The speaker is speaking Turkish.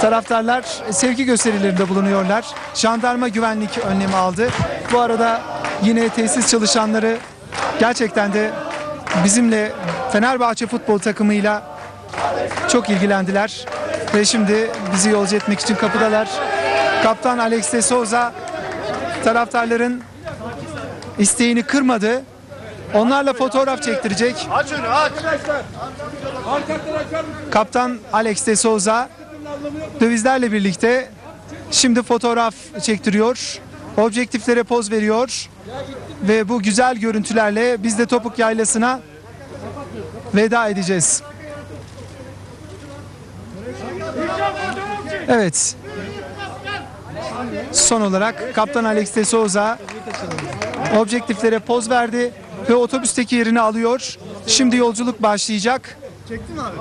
Taraftarlar sevgi gösterilerinde bulunuyorlar. Jandarma güvenlik önlemi aldı. Bu arada yine tesis çalışanları gerçekten de bizimle Fenerbahçe futbol takımıyla çok ilgilendiler. Ve şimdi bizi yolcu etmek için kapıdalar. Kaptan Alex de Souza taraftarların isteğini kırmadı. Onlarla fotoğraf çektirecek. Aç önü aç. Kaptan Alex de Souza dövizlerle birlikte şimdi fotoğraf çektiriyor. Objektiflere poz veriyor. Ve bu güzel görüntülerle biz de Topuk Yaylası'na veda edeceğiz. Evet. Son olarak Kaptan Alex de Souza objektiflere poz verdi ve otobüsteki yerini alıyor. Şimdi yolculuk başlayacak. Çektin abi?